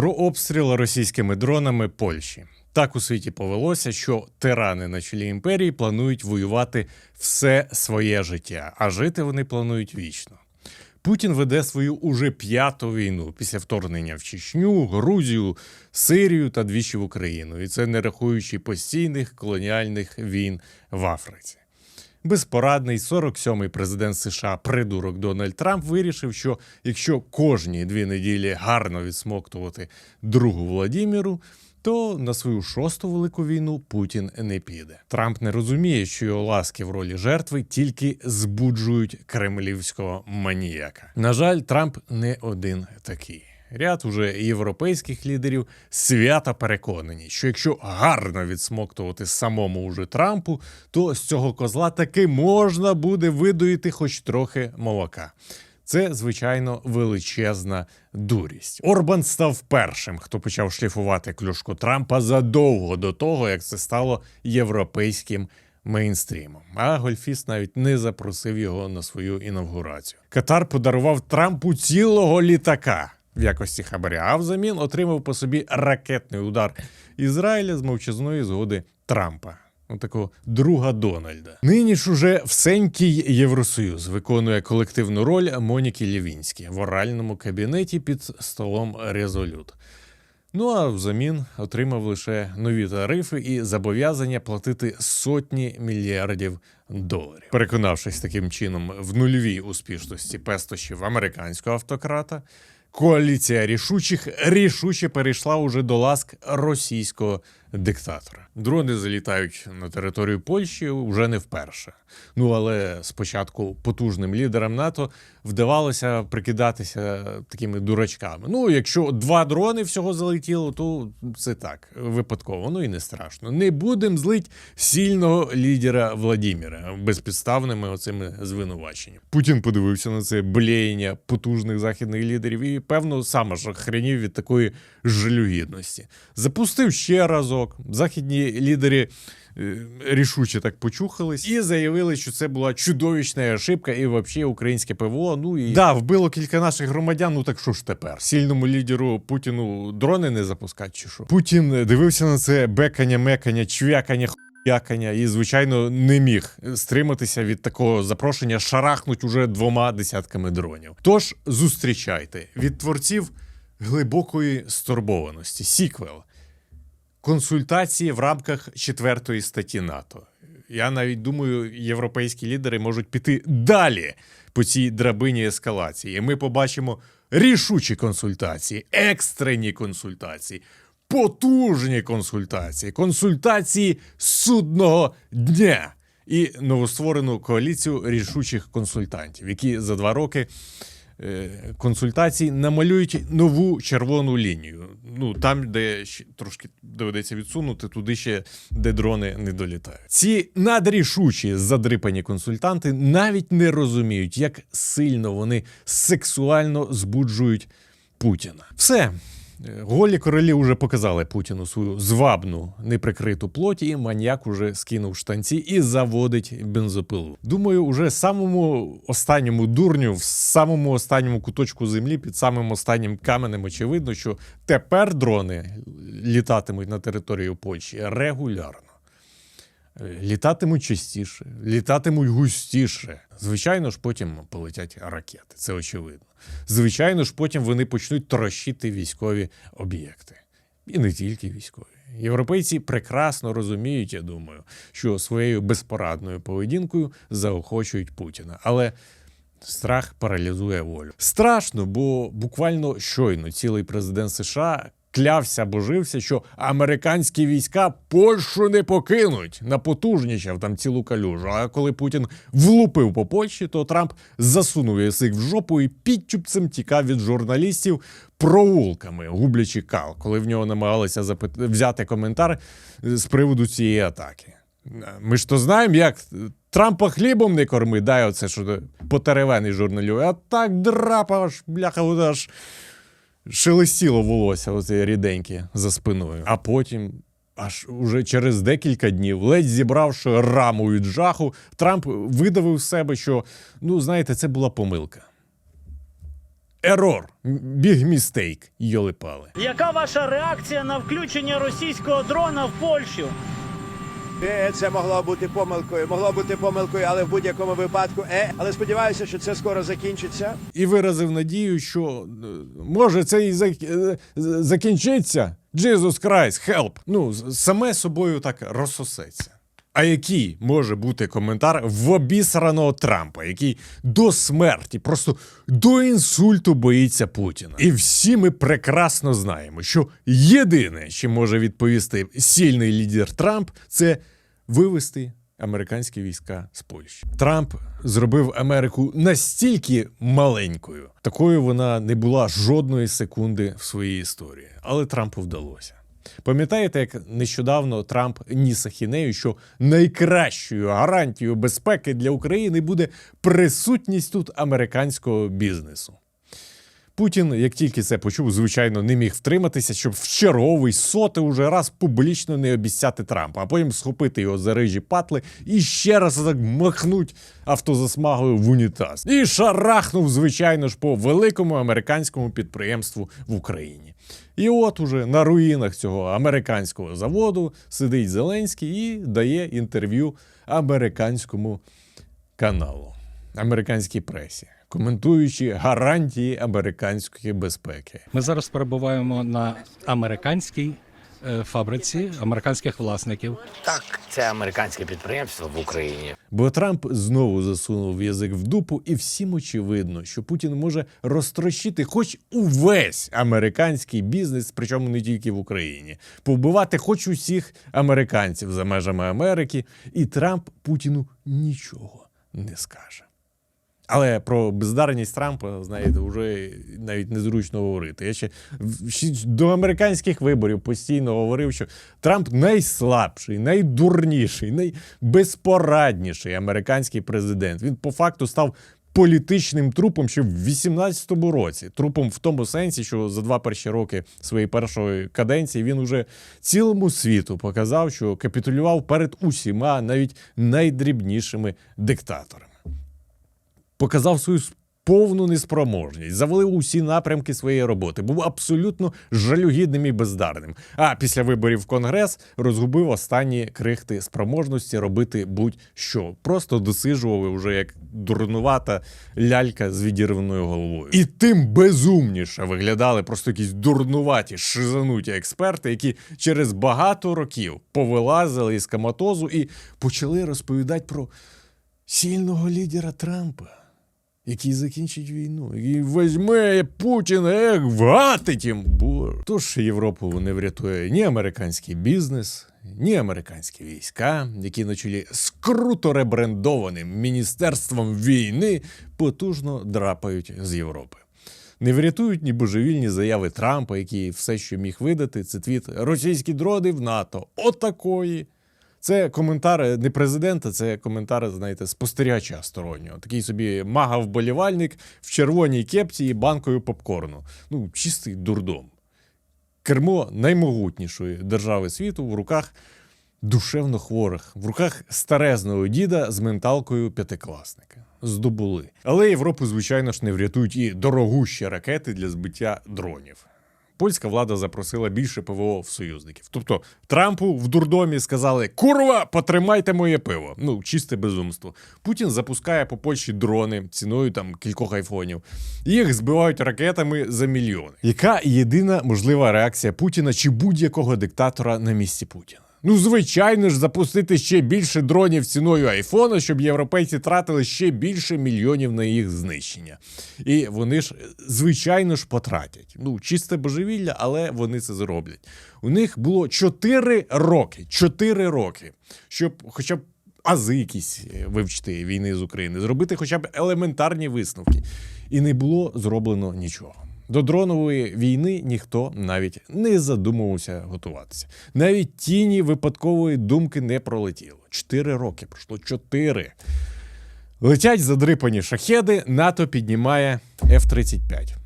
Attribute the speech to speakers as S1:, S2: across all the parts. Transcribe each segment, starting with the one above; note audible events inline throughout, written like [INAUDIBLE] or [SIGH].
S1: Про обстріл російськими дронами Польщі. Так у світі повелося, що тирани на чолі імперії планують воювати все своє життя, а жити вони планують вічно. Путін веде свою уже п'яту війну після вторгнення в Чечню, Грузію, Сирію та двічі в Україну, і це не рахуючи постійних колоніальних війн в Африці. Безпорадний 47-й президент США придурок Дональд Трамп вирішив, що якщо кожні дві неділі гарно відсмоктувати другу Владіміру, то на свою шосту велику війну Путін не піде. Трамп не розуміє, що його ласки в ролі жертви тільки збуджують кремлівського маніяка. На жаль, Трамп не один такий. Ряд уже європейських лідерів свято переконані, що якщо гарно відсмоктувати самому уже Трампу, то з цього козла таки можна буде видоїти хоч трохи молока. Це, звичайно, величезна дурість. Орбан став першим, хто почав шліфувати клюшку Трампа задовго до того, як це стало європейським мейнстрімом. А гольфіст навіть не запросив його на свою інавгурацію. Катар подарував Трампу цілого літака в якості хабаря, а взамін отримав по собі ракетний удар Ізраїля з мовчазної згоди Трампа. Отакого друга Дональда. Нині ж уже всенький Євросоюз виконує колективну роль Моніки Лівінські в оральному кабінеті під столом Резолют. Ну а взамін отримав лише нові тарифи і зобов'язання платити сотні мільярдів доларів. Переконавшись таким чином в нульовій успішності пестощів американського автократа, коаліція рішучих рішуче перейшла уже до ласк російського диктатора. Дрони залітають на територію Польщі вже не вперше. Ну але спочатку потужним лідерам НАТО вдавалося прикидатися такими дурачками. Ну, якщо два дрони всього залетіло, то це так випадково, ну і не страшно. Не будемо злить сильного лідера Владіміра безпідставними оцими звинуваченнями. Путін подивився на це блеєння потужних західних лідерів і, певно, сам аж охренів від такої жалюгідності. Запустив ще разок. Західні лідери е, рішуче так почухались і заявили, що це була чудовищна ошибка, і взагалі українське ПВО. Ну і да, вбило кілька наших громадян. Ну так що ж тепер? Сильному лідеру Путіну дрони не запускати, чи що? Путін дивився на це бекання, мекання, чвякання. Якання і, звичайно, не міг стриматися від такого запрошення шарахнуть уже двома десятками дронів. Тож зустрічайте від творців глибокої стурбованості. Сіквел консультації в рамках четвертої статті НАТО. Я навіть думаю, європейські лідери можуть піти далі по цій драбині ескалації. І Ми побачимо рішучі консультації, екстрені консультації, потужні консультації, консультації судного дня і новостворену коаліцію рішучих консультантів, які за два роки консультацій намалюють нову червону лінію. Ну там, де трошки доведеться відсунути, туди ще де дрони не долітають. Ці надрішучі задрипані консультанти навіть не розуміють, як сильно вони сексуально збуджують Путіна. Все. Голі королі вже показали Путіну свою звабну неприкриту плоті, і маньяк уже скинув штанці і заводить бензопилу. Думаю, уже самому останньому дурню, в самому останньому куточку землі, під самим останнім каменем, очевидно, що тепер дрони літатимуть на територію Польщі регулярно. Літатимуть частіше, літатимуть густіше. Звичайно ж, потім полетять ракети, це очевидно. Звичайно ж, потім вони почнуть трощити військові об'єкти. І не тільки військові. Європейці прекрасно розуміють, я думаю, що своєю безпорадною поведінкою заохочують Путіна. Але страх паралізує волю. Страшно, бо буквально щойно цілий президент США клявся божився, що американські війська Польщу не покинуть. Напотужнічав там цілу калюжу. А коли Путін влупив по Польщі, то Трамп засунув язик в жопу і підчупцем тікав від журналістів провулками, гублячи кал, коли в нього намагалися запит... взяти коментар з приводу цієї атаки. Ми ж то знаємо, як Трампа хлібом не корми, дай оце що потеревений журналю. А так драпа аж, бляха, аж шелестіло волосся, оце ріденьке за спиною. А потім, аж уже через декілька днів, ледь зібравши раму від жаху, Трамп видавив себе, що, ну, знаєте, це була помилка. Ерор, біг містейк, йолипали.
S2: Яка ваша реакція на включення російського дрона в Польщу?
S3: Е, Це могло бути помилкою, могло бути помилкою, але в будь-якому випадку. Е, але сподіваюся, що це скоро закінчиться.
S1: І виразив надію, що е, може це і е, закінчиться. Jesus Christ, help! Ну, саме собою так розсосеться. А який може бути коментар в обісраного Трампа, який до смерті, просто до інсульту боїться Путіна? І всі ми прекрасно знаємо, що єдине, що може відповісти сильний лідер Трамп, це вивести американські війська з Польщі. Трамп зробив Америку настільки маленькою, такою вона не була жодної секунди в своїй історії. Але Трампу вдалося. Пам'ятаєте, як нещодавно Трамп ніс ахінею, що найкращою гарантією безпеки для України буде присутність тут американського бізнесу. Путін, як тільки це почув, звичайно, не міг втриматися, щоб в черговий сотий уже раз публічно не обіцяти Трампа, а потім схопити його за рижі патли і ще раз так махнуть автозасмагою в унітаз. І шарахнув, звичайно ж, по великому американському підприємству в Україні. І от уже на руїнах цього американського заводу сидить Зеленський і дає інтерв'ю американському каналу, американській пресі, коментуючи гарантії американської безпеки.
S4: Ми зараз перебуваємо на американській фабриці американських власників.
S5: Так, це американське підприємство в Україні.
S1: Бо Трамп знову засунув язик в дупу, і всім очевидно, що Путін може розтрощити хоч увесь американський бізнес, причому не тільки в Україні, повбивати хоч усіх американців за межами Америки, і Трамп Путіну нічого не скаже. Але про бездарність Трампа, знаєте, вже навіть незручно говорити. Я ще до американських виборів постійно говорив, що Трамп найслабший, найдурніший, найбезпорадніший американський президент. Він по факту став політичним трупом ще в 18-му році. Трупом в тому сенсі, що за два перші роки своєї першої каденції він уже цілому світу показав, що капітулював перед усіма, навіть найдрібнішими диктаторами показав свою повну неспроможність, завалив усі напрямки своєї роботи, був абсолютно жалюгідним і бездарним. А після виборів в Конгрес розгубив останні крихти спроможності робити будь-що. Просто досижував вже як дурнувата лялька з відірваною головою. І тим безумніше виглядали просто якісь дурнуваті, шизануті експерти, які через багато років повилазили із каматозу і почали розповідати про сильного лідера Трампа, який закінчить війну, який візьме Путіна, як вгатить їм. Тож Європу не врятує ні американський бізнес, ні американські війська, які на чолі з круто ребрендованим міністерством війни потужно драпають з Європи. Не врятують ні божевільні заяви Трампа, який все, що міг видати, це твіт російські дрони в НАТО. Отакої. Це коментар не президента, це коментар, знаєте, спостерігача стороннього. Такий собі мага-вболівальник в червоній кепці і банкою попкорну. Ну, чистий дурдом. Кермо наймогутнішої держави світу в руках душевно хворих, в руках старезного діда з менталкою п'ятикласника. Здобули. Але Європу, звичайно ж, не врятують і дорогущі ракети для збиття дронів. Польська влада запросила більше ПВО в союзників. Тобто Трампу в дурдомі сказали: Курва, потримайте моє пиво. Ну, чисте безумство. Путін запускає по Польщі дрони ціною там кількох айфонів. Їх збивають ракетами за мільйони. Яка єдина можлива реакція Путіна чи будь-якого диктатора на місці Путіна? Ну, звичайно ж, запустити ще більше дронів ціною айфона, щоб європейці тратили ще більше мільйонів на їх знищення. І вони ж, звичайно ж, потратять. Ну, чисте божевілля, але вони це зроблять. У них було 4 роки. 4 роки, щоб хоча б ази якісь е, вивчити війни з України, зробити хоча б елементарні висновки. І не було зроблено нічого. До дронової війни ніхто навіть не задумувався готуватися. Навіть тіні випадкової думки не пролетіло. Чотири роки пройшло чотири. Летять задрипані шахеди, НАТО піднімає F-35.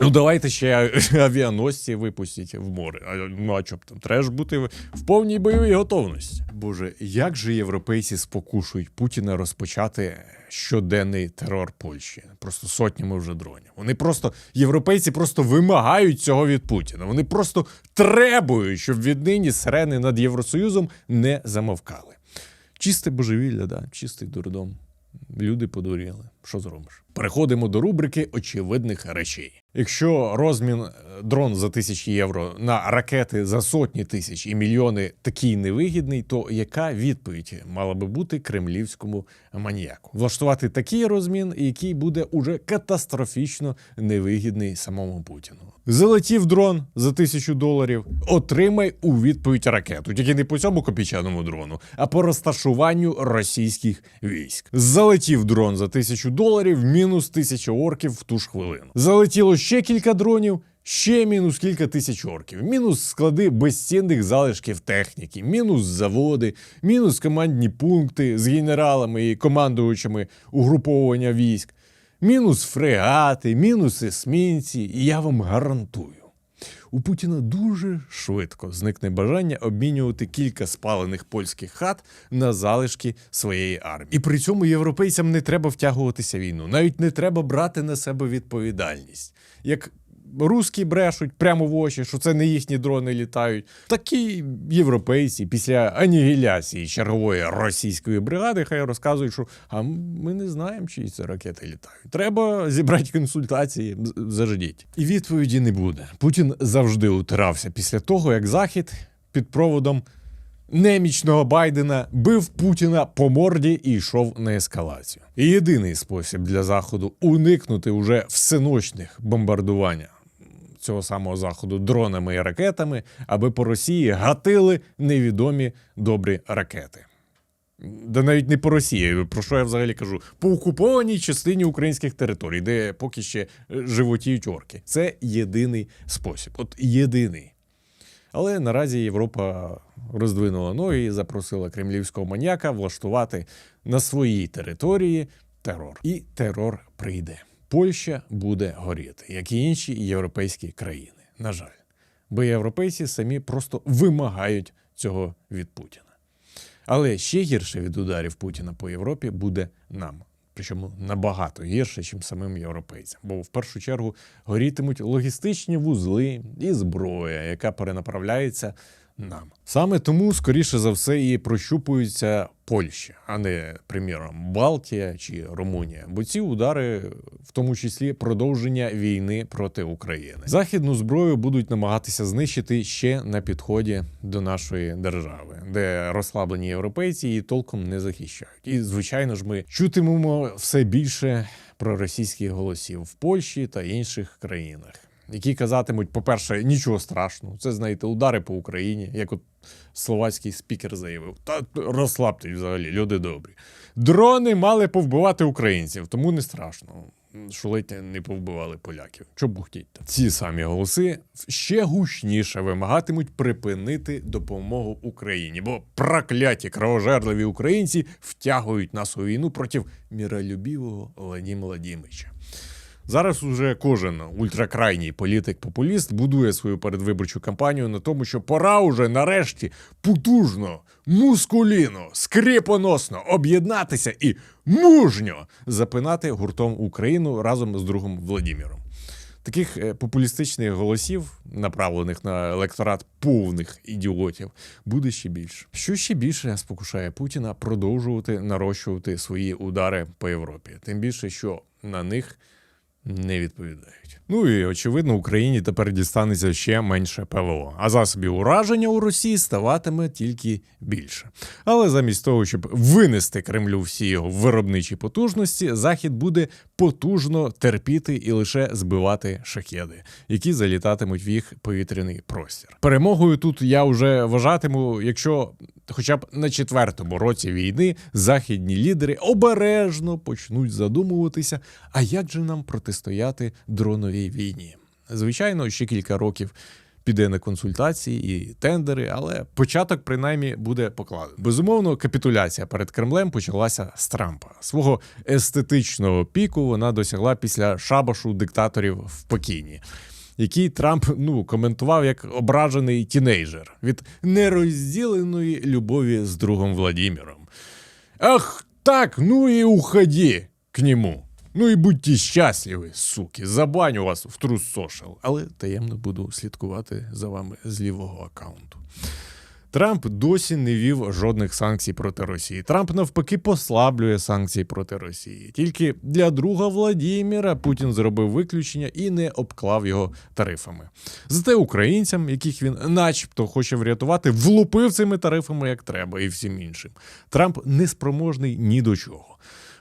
S1: Ну, давайте ще [LAUGHS] авіаносці випустіть в море. А, ну, а що б там? Треба ж бути в повній бойовій готовності. Боже, як же європейці спокушують Путіна розпочати щоденний терор Польщі? Просто сотнями вже дронів. Вони просто, європейці просто вимагають цього від Путіна. Вони просто требують, щоб віднині сирени над Євросоюзом не замовкали. Чисте божевілля, да, чистий дурдом. Люди подуріли. Що зробиш? Переходимо до рубрики очевидних речей. Якщо розмін е, дрон за тисячі євро на ракети за сотні тисяч і мільйони такий невигідний, то яка відповідь мала би бути кремлівському маніяку? Влаштувати такий розмін, який буде уже катастрофічно невигідний самому Путіну. Залетів дрон за тисячу доларів, отримай у відповідь ракету, тільки не по цьому копійчаному дрону, а по розташуванню російських військ. Залетів дрон за тисячу доларів, мінус тисяча орків в ту ж хвилину. Залетіло ще кілька дронів. Ще мінус кілька тисяч орків, мінус склади безцінних залишків техніки, мінус заводи, мінус командні пункти з генералами і командувачами угруповування військ, мінус фрегати, мінус есмінці. І я вам гарантую, у Путіна дуже швидко зникне бажання обмінювати кілька спалених польських хат на залишки своєї армії. І при цьому європейцям не треба втягуватися в війну, навіть не треба брати на себе відповідальність. Як Руські брешуть прямо в очі, що це не їхні дрони літають. Такі європейці після анігіляції чергової російської бригади хай розказують, що а ми не знаємо, чиї це ракети літають. Треба зібрати консультації, заждіть. І відповіді не буде. Путін завжди утирався після того, як Захід під проводом немічного Байдена бив Путіна по морді і йшов на ескалацію. І єдиний спосіб для заходу уникнути уже всеночних бомбардувань цього самого заходу дронами і ракетами, аби по Росії гатили невідомі добрі ракети. Да навіть не по Росії, про що я взагалі кажу? По окупованій частині українських територій, де поки ще е, животіють орки. Це єдиний спосіб. От єдиний. Але наразі Європа роздвинула ноги і запросила кремлівського маніяка влаштувати на своїй території терор. І терор прийде. Польща буде горіти, як і інші європейські країни. На жаль, бо європейці самі просто вимагають цього від Путіна. Але ще гірше від ударів Путіна по Європі буде нам. Причому набагато гірше, ніж самим європейцям. Бо в першу чергу горітимуть логістичні вузли і зброя, яка перенаправляється нам. Саме тому, скоріше за все, і прощупується Польща, а не, приміром, Балтія чи Румунія. Бо ці удари, в тому числі, продовження війни проти України. Західну зброю будуть намагатися знищити ще на підході до нашої держави, де розслаблені європейці її толком не захищають. І звичайно ж, ми чутимемо все більше проросійських голосів в Польщі та інших країнах. Які казатимуть, по-перше, нічого страшного. Це знаєте, удари по Україні, як от словацький спікер заявив. Та розслабтесь взагалі, люди добрі. Дрони мали повбивати українців, тому не страшно. Що ледь не повбивали поляків. Що бухтіть? Ці самі голоси ще гучніше вимагатимуть припинити допомогу Україні, бо прокляті кровожерливі українці втягують нас у війну проти міролюбівого Владимира Владимировича. Зараз уже кожен ультракрайній політик-популіст будує свою передвиборчу кампанію на тому, що пора уже нарешті потужно, мускуліно, скріпоносно об'єднатися і мужньо запинати гуртом Україну разом з другом Владимиром. Таких е, популістичних голосів, направлених на електорат повних ідіотів, буде ще більше. Що ще більше спокушає Путіна продовжувати нарощувати свої удари по Європі, тим більше, що на них не відповідають. Ну і очевидно, Україні тепер дістанеться ще менше ПВО, а засобів ураження у Росії ставатиме тільки більше. Але замість того, щоб винести Кремлю всі його виробничі потужності, Захід буде потужно терпіти і лише збивати шахеди, які залітатимуть в їх повітряний простір. Перемогою тут я вже вважатиму, якщо хоча б на четвертому році війни західні лідери обережно почнуть задумуватися, а як же нам протистояти дроновій війні? Звичайно, ще кілька років піде на консультації і тендери, але початок принаймні буде покладений. Безумовно, капітуляція перед Кремлем почалася з Трампа. Свого естетичного піку вона досягла після шабашу диктаторів в Пекіні. Який Трамп ну коментував як ображений тінейджер від нерозділеної любові з другом Владіміром. Ах, так, ну и уходи к нему. Ну і будьте щасливі, суки. Забаню вас в Social. Але таємно буду слідкувати за вами з лівого аккаунту. Трамп досі не вів жодних санкцій проти Росії. Трамп навпаки послаблює санкції проти Росії. Тільки для друга Владіміра Путін зробив виключення і не обклав його тарифами. Зате українцям, яких він начебто хоче врятувати, влупив цими тарифами як треба, і всім іншим. Трамп неспроможний ні до чого.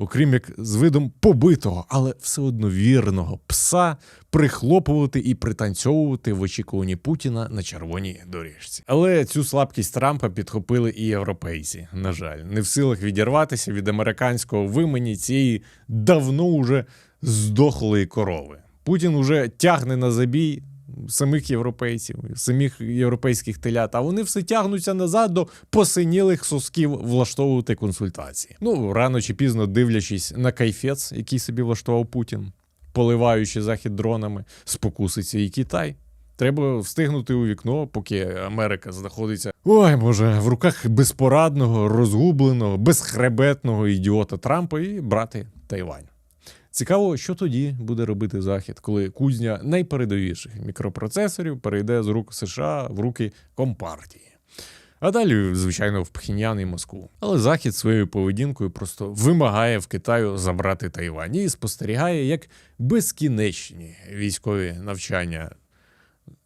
S1: Окрім як з видом побитого, але все одно вірного пса прихлопувати і пританцьовувати в очікуванні Путіна на червоній доріжці. Але цю слабкість Трампа підхопили і європейці. На жаль, не в силах відірватися від американського вимені цієї давно уже здохлої корови. Путін уже тягне на забій самих європейців, самих європейських телят, а вони все тягнуться назад до посинілих сосків влаштовувати консультації. Ну, рано чи пізно дивлячись на кайфець, який собі влаштував Путін, поливаючи захід дронами, спокуситься і Китай. Треба встигнути у вікно, поки Америка знаходиться. Ой, може, в руках безпорадного, розгубленого, безхребетного ідіота Трампа і брати Тайвань. Цікаво, що тоді буде робити Захід, коли кузня найпередовіших мікропроцесорів перейде з рук США в руки Компартії. А далі, звичайно, в Пхіньян і Москву. Але Захід своєю поведінкою просто вимагає в Китаю забрати Тайвань і спостерігає, як безкінечні військові навчання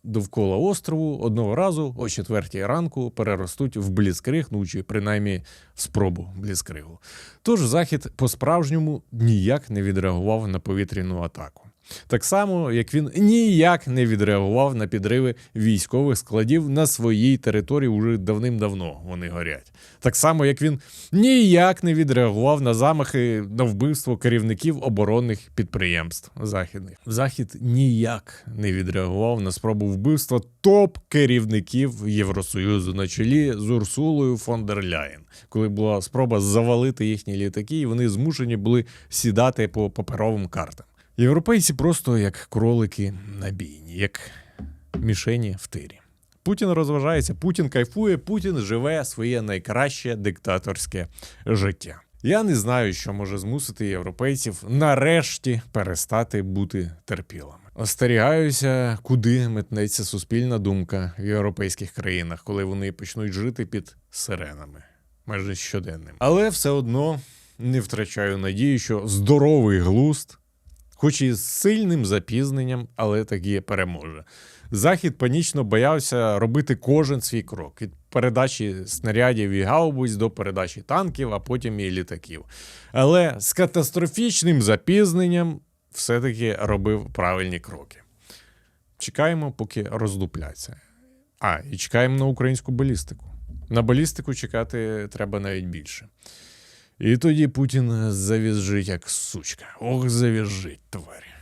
S1: довкола острову одного разу о четвертій ранку переростуть в бліскриг, ну чи принаймні в спробу бліскригу. Тож Захід по-справжньому ніяк не відреагував на повітряну атаку. Так само, як він ніяк не відреагував на підриви військових складів на своїй території уже давним-давно вони горять. Так само, як він ніяк не відреагував на замахи на вбивство керівників оборонних підприємств західних. Захід ніяк не відреагував на спробу вбивства топ-керівників Євросоюзу на чолі з Урсулою фон дер Ляєн, коли була спроба завалити їхні літаки, і вони змушені були сідати по паперовим картам. Європейці просто як кролики на бійні, як мішені в тирі. Путін розважається, Путін кайфує, Путін живе своє найкраще диктаторське життя. Я не знаю, що може змусити європейців нарешті перестати бути терпілими. Остерігаюся, куди метнеться суспільна думка в європейських країнах, коли вони почнуть жити під сиренами, майже щоденним. Але все одно не втрачаю надії, що здоровий глузд хоч і з сильним запізненням, але таки переможе. Захід панічно боявся робити кожен свій крок від передачі снарядів і гаубиць до передачі танків, а потім і літаків. Але з катастрофічним запізненням все-таки робив правильні кроки. Чекаємо, поки роздупляться. А, і чекаємо на українську балістику. На балістику чекати треба навіть більше. І тоді Путін завізжить як сучка. Ох, завізжить, тварь.